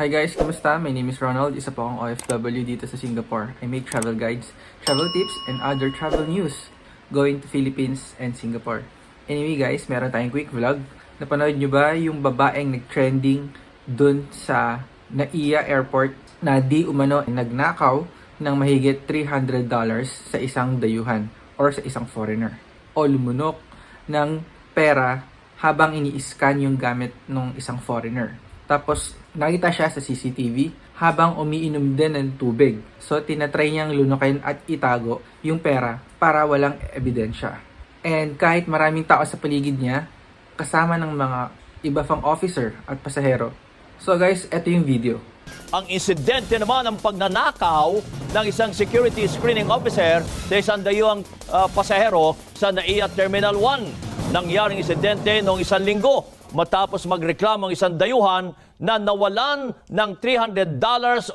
Hi guys, kumusta? My name is Ronald, isa po akong OFW dito sa Singapore. I make travel guides, travel tips, and other travel news going to Philippines and Singapore. Anyway guys, meron tayong quick vlog. Napanood nyo ba yung babaeng nag-trending dun sa NAIA Airport na di umano nagnakaw ng mahigit $300 sa isang dayuhan or sa isang foreigner? O lumunok ng pera habang ini-scan yung gamit ng isang foreigner. Tapos, nakita siya sa CCTV habang umiinom din ng tubig. So, tinatry niyang lunukin at itago yung pera para walang ebidensya. And kahit maraming tao sa paligid niya, kasama ng mga iba pang officer at pasahero. So guys, eto yung video. Ang insidente naman ng pagnanakaw ng isang security screening officer sa isang dayuhang ah, pasahero sa NAIA Terminal 1. Nangyaring insidente noong isang linggo matapos magreklamo ang isang dayuhan na nawalan ng $300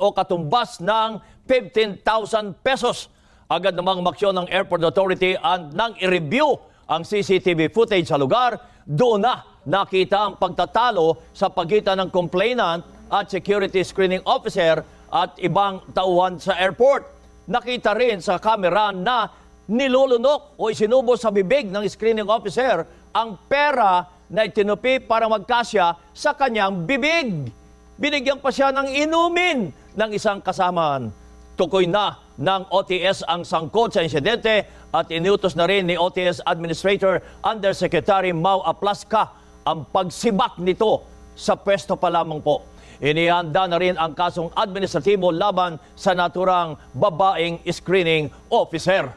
o katumbas ng 15,000 pesos. Agad namang maksyon ng Airport Authority at nang i-review ang CCTV footage sa lugar, doon na nakita ang pagtatalo sa pagitan ng complainant at security screening officer at ibang tauhan sa airport. Nakita rin sa kamera na nilulunok o isinubo sa bibig ng screening officer ang pera na itinupi para magkasya sa kanyang bibig. Binigyan pa siya ng inumin ng isang kasamaan. Tukoy na ng OTS ang sangkot sa insidente at iniutos na rin ni OTS Administrator Undersecretary Mau Aplaska ang pagsibak nito sa pwesto pa lamang po. Inihanda na rin ang kasong administratibo laban sa naturang babaeng screening officer.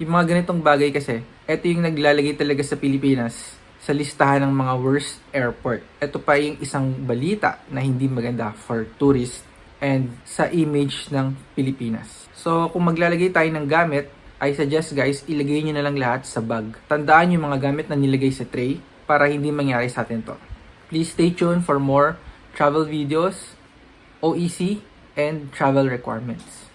Yung mga ganitong bagay kasi, eto yung naglalagay talaga sa Pilipinas sa listahan ng mga worst airport. Ito pa yung isang balita na hindi maganda for tourists and sa image ng Pilipinas. So, kung maglalagay tayo ng gamit, I suggest guys, ilagay nyo na lang lahat sa bag. Tandaan yung mga gamit na nilagay sa tray para hindi mangyari sa atin to. Please stay tuned for more travel videos, OEC, and travel requirements.